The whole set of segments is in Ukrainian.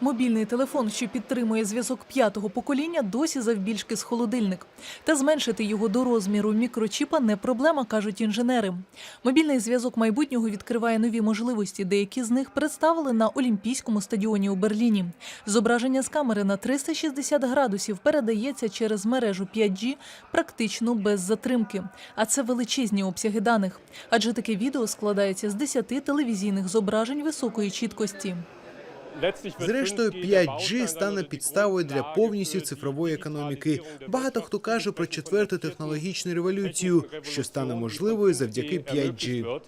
Мобільний телефон, що підтримує зв'язок п'ятого покоління, досі завбільшки з холодильник. Та зменшити його до розміру мікрочіпа не проблема, кажуть інженери. Мобільний зв'язок майбутнього відкриває нові можливості. Деякі з них представили на Олімпійському стадіоні у Берліні. Зображення з камери на 360 градусів передається через мережу 5G практично без затримки. А це величезні обсяги даних. Адже таке відео складається з 10 телевізійних зображень високої чіткості. Зрештою, 5G стане підставою для повністю цифрової економіки. Багато хто каже про четверту технологічну революцію, що стане можливою завдяки 5G.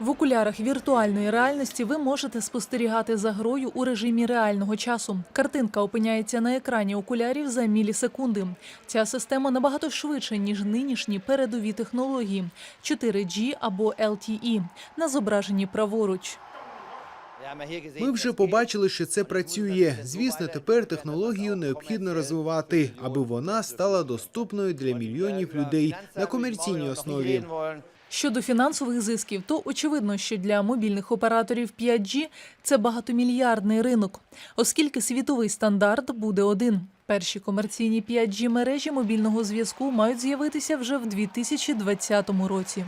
В окулярах віртуальної реальності ви можете спостерігати за грою у режимі реального часу. Картинка опиняється на екрані окулярів за мілісекунди. Ця система набагато швидше, ніж нинішні передові технології 4G або LTE на зображенні праворуч. Ми вже побачили, що це працює. Звісно, тепер технологію необхідно розвивати, аби вона стала доступною для мільйонів людей на комерційній основі. Щодо фінансових зисків, то очевидно, що для мобільних операторів 5G це багатомільярдний ринок, оскільки світовий стандарт буде один. Перші комерційні 5G мережі мобільного зв'язку мають з'явитися вже в 2020 році.